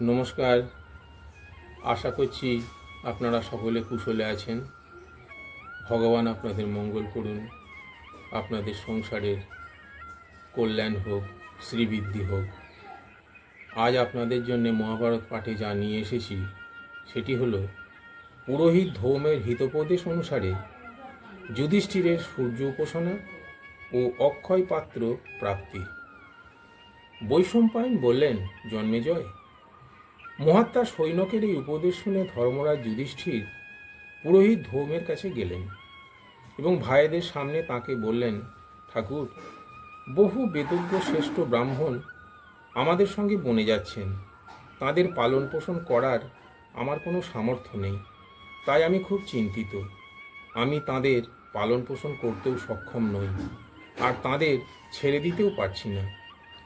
নমস্কার। আশা করছি আপনারা সকলে কুশলে আছেন। ভগবান আপনাদের মঙ্গল করুন, আপনাদের সংসারের কল্যাণ হোক, শ্রীবৃদ্ধি হোক। আজ আপনাদের জন্য মহাভারত পাঠে যা নিয়ে এসেছি, সেটি হলো, পুরোহিত ধৌমের হিতোপদেশ অনুসারে যুধিষ্ঠিরের সূর্য উপাসনা ও অক্ষয় পাত্র প্রাপ্তি। বৈষম্পায়ন বললেন জন্মেজয় মহাত্মা সৈনকের এই উপদেশ শুনে ধর্মরাজ যুধিষ্ঠির পুরোহিত ধৌমের কাছে গেলেন এবং ভাইদের সামনে তাকে বললেন, ঠাকুর, বহু বেদজ্ঞ শ্রেষ্ঠ ব্রাহ্মণ আমাদের সঙ্গে বনে যাচ্ছেন। তাদের পালন পোষণ করার আমার কোনো সামর্থ্য নেই। তাই আমি খুব চিন্তিত। আমি তাদের পালন পোষণ করতেও সক্ষম নই আর তাদের ছেড়ে দিতেও পারছি না।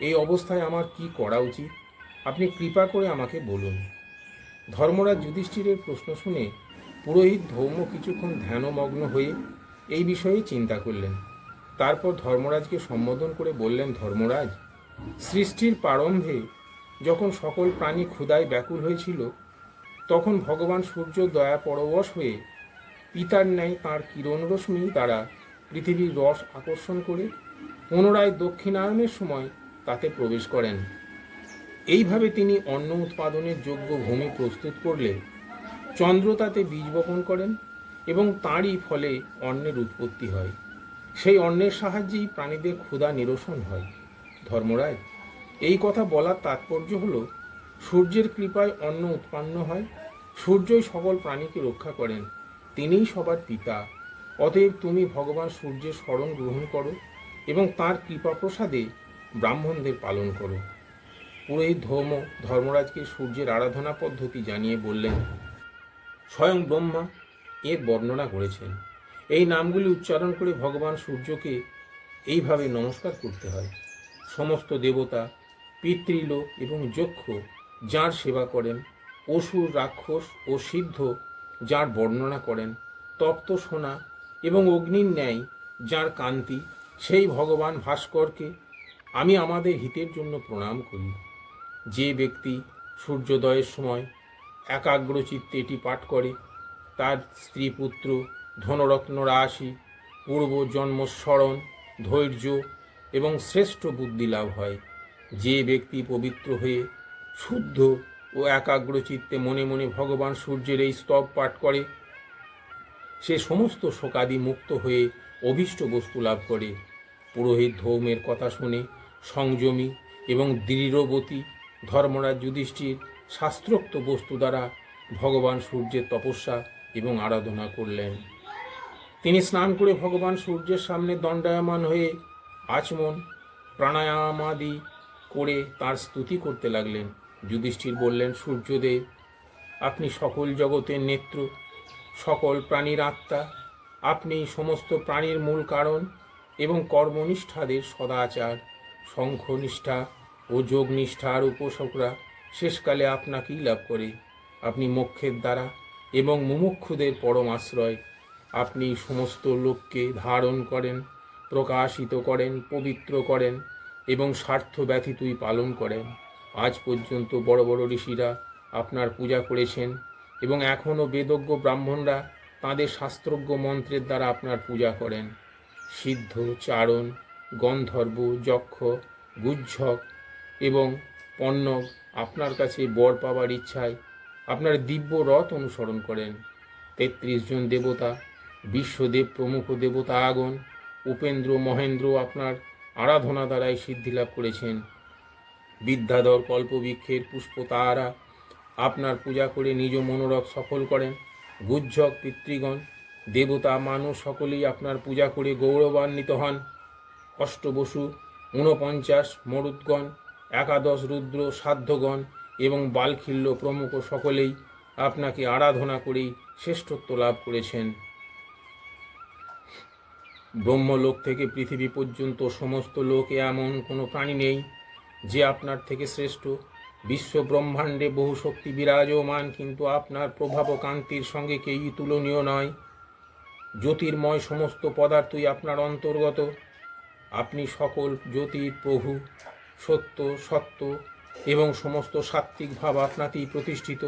এই অবস্থায় আমার কি করা উচিত? আপনি কৃপা করে আমাকে বলুন। ধর্মরাজ যুধিষ্ঠিরের প্রশ্ন শুনে পুরোহিত ধৌম কিছুক্ষণ ধ্যানমগ্ন হয়ে এই বিষয়ে চিন্তা করলেন। তারপর ধর্মরাজকে সম্বোধন করে বললেন, ধর্মরাজ, সৃষ্টির প্রারম্ভে যখন সকল প্রাণী ক্ষুদায় ব্যাকুল হয়েছিল, তখন ভগবান সূর্য দয়া পরবশ হয়ে পিতার ন্যায় তাঁর কিরণরশ্মি দ্বারা পৃথিবীর রস আকর্ষণ করে পুনরায় দক্ষিণায়নের সময় তাতে প্রবেশ করেন। এইভাবে তিনি অন্ন উৎপাদনের যোগ্য ভূমি প্রস্তুত করলে চন্দ্র তাতে বীজ বপন করেন এবং তাঁরই ফলে অন্নের উৎপত্তি হয়। সেই অন্নের সাহায্যেই প্রাণীদের ক্ষুধা নিরসন হয়। ধর্মরাজ এই কথা বলার তাৎপর্য হল, সূর্যের কৃপায় অন্ন উৎপন্ন হয়, সূর্যই সকল প্রাণীকে রক্ষা করেন, তিনিই সবার পিতা। অতএব তুমি ভগবান সূর্যের স্মরণ গ্রহণ করো এবং তাঁর কৃপা প্রসাদে ব্রাহ্মণদের পালন করো। পুরোহিত ধর্ম ধর্মরাজকে সূর্যের আরাধনা পদ্ধতি জানিয়ে বললেন, স্বয়ং ব্রহ্মা এর বর্ণনা করেছেন। এই নামগুলি উচ্চারণ করে ভগবান সূর্যকে এইভাবে নমস্কার করতে হয়। সমস্ত দেবতা, পিতৃলোক এবং যক্ষ যার সেবা করেন, অসুর, রাক্ষস ও সিদ্ধ যার বর্ণনা করেন, তপ্ত সোনা এবং অগ্নির ন্যায় যার কান্তি, সেই ভগবান ভাস্করকে আমি আমাদের হিতের জন্য প্রণাম করি। যে ব্যক্তি সূর্যোদয়ের সময় একাগ্রচিত্তে এটি পাঠ করে, তার স্ত্রী পুত্র ধনরত্ন রাশি, পূর্ব জন্মস্মরণ, ধৈর্য এবং শ্রেষ্ঠ বুদ্ধি লাভ হয়। যে ব্যক্তি পবিত্র হয়ে শুদ্ধ ও একাগ্রচিত্তে মনে মনে ভগবান সূর্যের এই স্তব পাঠ করে, সে সমস্ত শোকাদি মুক্ত হয়ে অভীষ্ট বস্তু লাভ করে। পুরোহিত ধৌমের কথা শুনে সংযমী এবং দৃঢ়বতী ধর্মরাজ যুধিষ্ঠির শাস্ত্রোক্ত বস্তু দ্বারা ভগবান সূর্যের তপস্যা এবং আরাধনা করলেন। তিনি স্নান করে ভগবান সূর্যের সামনে দণ্ডায়মান হয়ে আচমন, প্রাণায়ামাদি করে তার স্তুতি করতে লাগলেন। যুধিষ্ঠির বললেন, সূর্যদেব, আপনি সকল জগতের নেত্র, সকল প্রাণীর আত্মা, আপনি সমস্ত প্রাণীর মূল কারণ এবং কর্মনিষ্ঠাদের সদাচার, শঙ্খনিষ্ঠা ও যোগ নিষ্ঠার উপাসকরা, শেষকালে আপনাকেই লাভ করে। আপনি মোক্ষের দ্বারা এবং মুমুক্ষুদের পরম আশ্রয়। আপনি সমস্ত লোককে ধারণ করেন, প্রকাশিত করেন, পবিত্র করেন এবং স্বার্থ ব্যথিতই পালন করেন। আজ পর্যন্ত বড় বড় ঋষিরা আপনার পূজা করেছেন এবং এখনও বেদজ্ঞ ব্রাহ্মণরা তাঁদের শাস্ত্রজ্ঞ মন্ত্রের দ্বারা আপনার পূজা করেন। সিদ্ধ, চারণ, গন্ধর্ব, যক্ষ, গুজ্জক এবং পণ্যক আপনার কাছে বর পাবার ইচ্ছায় আপনার দিব্য রথ অনুসরণ করেন। তেত্রিশ জন দেবতা, বিশ্বদেব প্রমুখ দেবতা আগন উপেন্দ্র, মহেন্দ্র আপনার আরাধনা দ্বারাই সিদ্ধি লাভ করেছেন। বিদ্যাধর কল্পবৃক্ষের পুষ্প তাহারা আপনার পূজা করে নিজ মনোরথ সফল করেন। গুজ্জক পিতৃগণ, দেবতা, মানুষ সকলেই আপনার পূজা করে গৌরবান্বিত হন। অষ্টবসু, ঊনপঞ্চাশ, মরুদ্গণ একাদশ রুদ্র সাধ্যগণ এবং বালখিল্য প্রমুখ সকলেই আপনাকে আরাধনা করেই শ্রেষ্ঠত্ব লাভ করেছেন। ব্রহ্মলোক থেকে পৃথিবী পর্যন্ত সমস্ত লোকে এমন কোনো প্রাণী নেই যে আপনার থেকে শ্রেষ্ঠ। বিশ্ব ব্রহ্মাণ্ডে বহু শক্তি বিরাজমান, কিন্তু আপনার প্রভাব কান্তির সঙ্গে কেউই তুলনীয় নয়। জ্যোতির্ময় সমস্ত পদার্থই আপনার অন্তর্গত। আপনি সকল জ্যোতির প্রভু। সত্য সত্য এবং সমস্ত সাত্ত্বিক ভাব আপনাতেই প্রতিষ্ঠিত।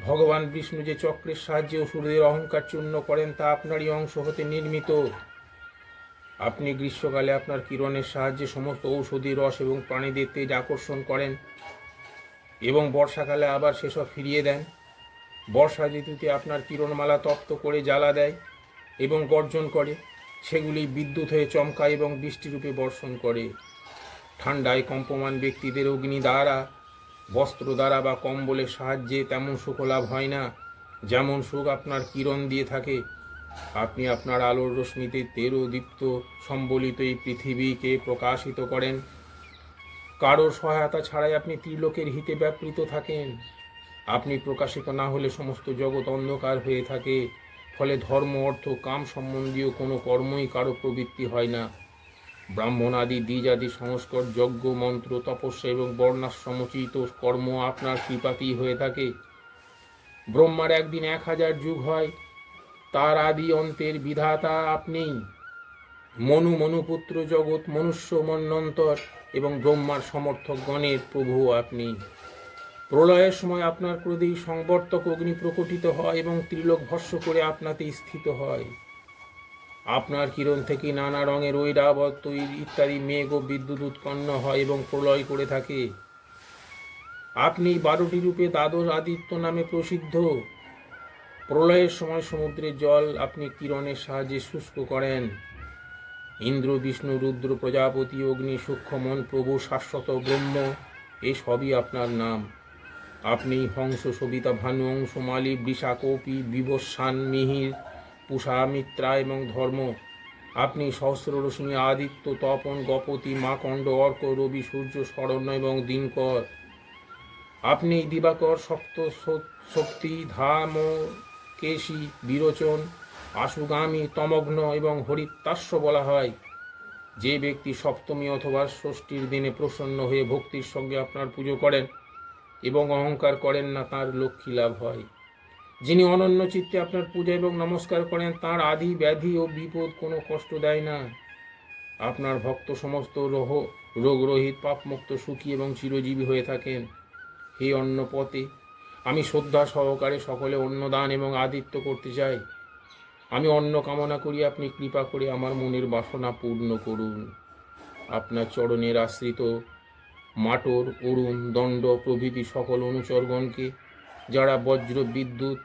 ভগবান বিষ্ণু যে চক্রের সাহায্যে অসুরদের অহংকার চূর্ণ করেন, তা আপনারই অংশ হতে নির্মিত। আপনি গ্রীষ্মকালে আপনার কিরণের সাহায্যে সমস্ত ঔষধি রস এবং প্রাণীদের তেজ আকর্ষণ করেন এবং বর্ষাকালে আবার সেসব ফিরিয়ে দেন। বর্ষা ঋতুতে আপনার কিরণমালা তপ্ত করে জ্বালা দেয় এবং গর্জন করে। সেগুলি বিদ্যুৎ হয়ে চমকায় এবং বৃষ্টিরূপে বর্ষণ করে। ঠান্ডায় কম্পমান ব্যক্তিদের অগ্নি দ্বারা, বস্ত্র দ্বারা বা কম্বলের সাহায্যে তেমন সুখ লাভ হয় না। যেমন সুখ আপনার কিরণ দিয়ে থাকে, আপনি আপনার আলোর রশ্মিতে তেরো দীপ্ত সম্বলিত এই পৃথিবীকে প্রকাশিত করেন। কারোর সহায়তা ছাড়াই আপনি ত্রিলোকের হিতে ব্যাপৃত থাকেন। আপনি প্রকাশিত না হলে সমস্ত জগৎ অন্ধকার হয়ে থাকে, ফলে ধর্ম, অর্থ, কাম সম্বন্ধীয় কোনো কর্মই কারও প্রবৃত্তি হয় না। ব্রাহ্মণ আদি দ্বিজ আদি সংস্কর, যজ্ঞ, মন্ত্র, তপস্যা এবং বর্ণাশ্রমোচিত কর্ম আপনার কৃপাতেই হয়ে থাকে। ব্রহ্মার একদিন এক হাজার যুগ হয়, তার আদি অন্তের বিধাতা আপনিই মনু মনুপুত্র জগৎ, মনুষ্য মন্বন্তর এবং ব্রহ্মার সমর্থকগণের প্রভু আপনি। প্রলয়ের সময় আপনার ক্রোধেই সংবর্তক অগ্নি প্রকটিত হয় এবং ত্রিলোক ভস্য করে আপনাতে স্থিত হয়। আপনার কিরণ থেকে নানা রঙের ঐরাবত তৈরি ইত্যাদি মেঘ ও বিদ্যুৎ উৎপন্ন হয় এবং প্রলয় করে থাকে। আপনি বারোটি রূপে দ্বাদশ আদিত্য নামে প্রসিদ্ধ। প্রলয়ের সময় সমুদ্রের জল আপনি কিরণের সাহায্যে শুষ্ক করেন। ইন্দ্র, বিষ্ণু, রুদ্র, প্রজাপতি, অগ্নি সূক্ষ্মমন প্রভু, শাশ্বত, ব্রহ্ম এই সবই আপনার নাম। আপনি হংস, সবিতা, ভানু, অংশ মালি বৃষা কৌপি বিবস্বান মিহির পুষা, মিত্রা এবং ধর্ম। আপনি সহস্র রশ্মি, আদিত্য, তপন, গপতি মাকণ্ড অর্ক, রবি, সূর্য শরণ্য এবং দিনকর। আপনি দিবাকর স- শক্তি ধাম, কেশী, বিরোচন, আশুগামী, তমগ্ন এবং হরিত্তাস্য বলা হয়। যে ব্যক্তি সপ্তমী অথবা ষষ্ঠীর দিনে প্রসন্ন হয়ে ভক্তির সঙ্গে আপনার পুজো করেন এবং অহংকার করেন না, তার লক্ষ্মী লাভ হয়। যিনি অনন্য চিত্তে আপনার পূজা এবং নমস্কার করেন, তার আদি, ব্যাধি ও বিপদ কোনো কষ্ট দেয় না। আপনার ভক্ত সমস্ত রোহ রোগরহিত পাপমুক্ত, সুখী এবং চিরজীবী হয়ে থাকেন। হে অন্য পথে আমি শ্রদ্ধা সহকারে সকলে অন্নদান এবং আদিত্য করতে চাই। আমি অন্ন কামনা করি, আপনি কৃপা করে আমার মনের বাসনা পূর্ণ করুন। আপনার চরণের আশ্রিত মাটর, অরুণ, দণ্ড প্রভৃতি সকল অনুচরগণকে, যারা বজ্র, বিদ্যুৎ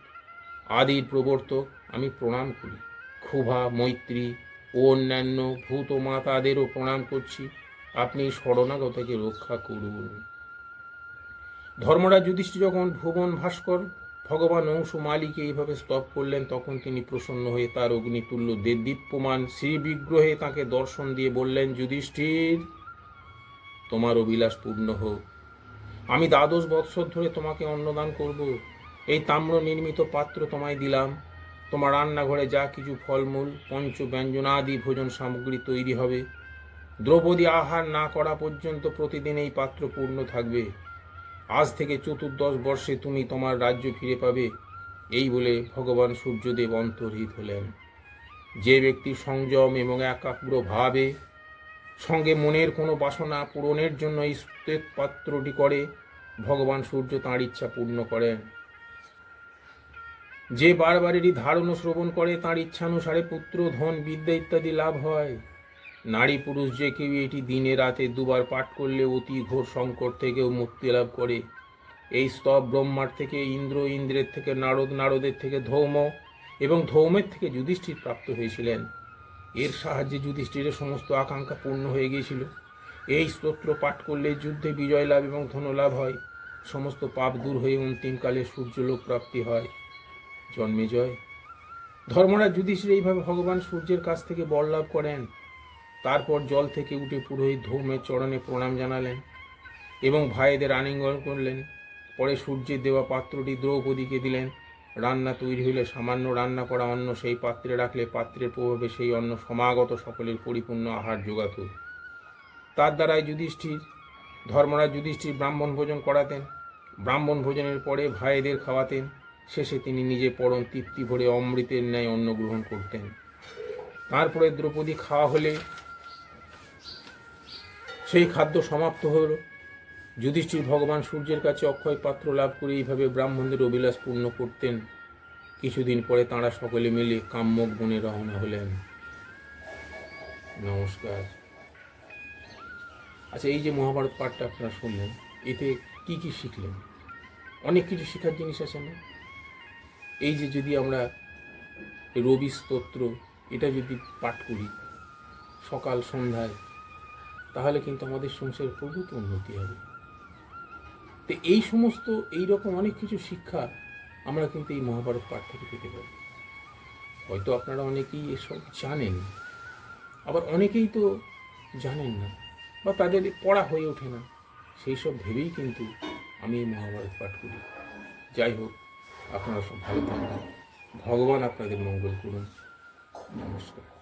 আদির প্রবর্তক, আমি প্রণাম করি। ক্ষুভা, মৈত্রী ও অন্যান্য ভূত মাতাদেরও প্রণাম করছি। আপনি শরণাগতকে রক্ষা করুন। ধর্মরাজ যুধিষ্ঠির যখন ভুবন ভাস্কর, ভগবান অংশ মালিকে এইভাবে স্তব করলেন, তখন তিনি প্রসন্ন হয়ে তার অগ্নিতুল্য দেদীপ্যমান শ্রী বিগ্রহে তাকে দর্শন দিয়ে বললেন, যুধিষ্ঠির, তোমার অভিলাষ পূর্ণ হোক। আমি দ্বাদশ বৎসর ধরে তোমাকে অন্নদান করব। এই তাম্র নির্মিত পাত্র তোমায় দিলাম। তোমার রান্নাঘরে যা কিছু ফলমূল, পঞ্চ ব্যঞ্জনাদি ভোজন সামগ্রী তৈরি হবে। দ্রৌপদী আহার না করা পর্যন্ত প্রতিদিন এই পাত্র পূর্ণ থাকবে। আজ থেকে চতুর্দশ বর্ষে তুমি তোমার রাজ্য ফিরে পাবে। এই বলে ভগবান সূর্যদেব অন্তর্হিত হলেন। যে ব্যক্তি সংযম এবং একাগ্র ভাবে সঙ্গে মনের কোনো বাসনা পূরণের জন্য এই পাত্রটি করে, ভগবান সূর্য তাঁর ইচ্ছা পূর্ণ করেন। যে বারবারেরই ধারণ শ্রবণ করে, তাঁর ইচ্ছানুসারে পুত্র, ধন, বিদ্যা ইত্যাদি লাভ হয়। নারী পুরুষ যে কেউ এটি দিনে রাতে দুবার পাঠ করলে অতি ঘোর সংকট থেকেও মুক্তি লাভ করে। এই স্তব ব্রহ্মার থেকে, ইন্দ্র ইন্দ্রের থেকে, নারদ নারদের থেকে, ধৌম এবং ধৌমের থেকে যুধিষ্ঠির প্রাপ্ত হয়েছিলেন। এর সাহায্যে যুধিষ্ঠিরের সমস্ত আকাঙ্ক্ষা পূর্ণ হয়ে গিয়েছিল। এই স্তোত্র পাঠ করলে যুদ্ধে বিজয় লাভ এবং ধনলাভ হয়। সমস্ত পাপ দূর হয়ে অন্তিমকালে সূর্যলোক প্রাপ্তি হয়। জন্মে জয়। ধর্মরাজ যুধিষ্ঠির এইভাবে ভগবান সূর্যের কাছ থেকে বর লাভ করেন। তারপর জল থেকে উঠে পুরোহিত ধর্মের চরণে প্রণাম জানালেন এবং ভাইদের আলিঙ্গন করলেন। পরে সূর্যের দেওয়া পাত্রটি দ্রৌপদীকে দিলেন। রান্না তৈরি হলে সামান্য রান্না করা অন্ন সেই পাত্রে রাখলে পাত্রের প্রভাবে সেই অন্ন সমাগত সকলের পরিপূর্ণ আহার যোগাত তার দ্বারাই যুধিষ্ঠির, ধর্মরাজ যুধিষ্ঠির ব্রাহ্মণ ভোজন করাতেন। ব্রাহ্মণ ভোজনের পরে ভাইদের খাওয়াতেন। শেষে তিনি নিজে পরম তৃপ্তি ভরে অমৃতের ন্যায় অন্ন গ্রহণ করতেন। তারপরে দ্রৌপদী খাওয়া হলে সেই খাদ্য সমাপ্ত হল। যুধিষ্ঠির ভগবান সূর্যের কাছে অক্ষয় পাত্র লাভ করে এইভাবে ব্রাহ্মণদের অভিলাষ পূর্ণ করতেন। কিছুদিন পরে তাঁরা সকলে মিলে কাম্যক বনে রওনা হলেন। নমস্কার। আচ্ছা এই যে মহাভারত পাঠটা আপনারা শুনলেন, এতে কি কি শিখলেন? অনেক কিছু শেখার জিনিস আছে না? এই যে যদি আমরা রবি স্তোত্র, এটা যদি পাঠ করি সকাল, সন্ধ্যায়, তাহলে কিন্তু আমাদের সংসারের প্রভূত উন্নতি হবে। তো এই সমস্ত, এই রকম অনেক কিছু শিক্ষা আমরা কিন্তু এই মহাভারত পাঠ থেকে পেতে পারি। হয়তো আপনারা অনেকেই এসব জানেন, আবার অনেকেই তো জানেন না, বা তাদের পড়া হয়ে ওঠে না। সেই সব ভেবেই কিন্তু আমি এই মহাভারত পাঠ করি। যাই হোক আপনারা সব ভালো থাকবেন। ভগবান আপনাদের মঙ্গল করুন। নমস্কার।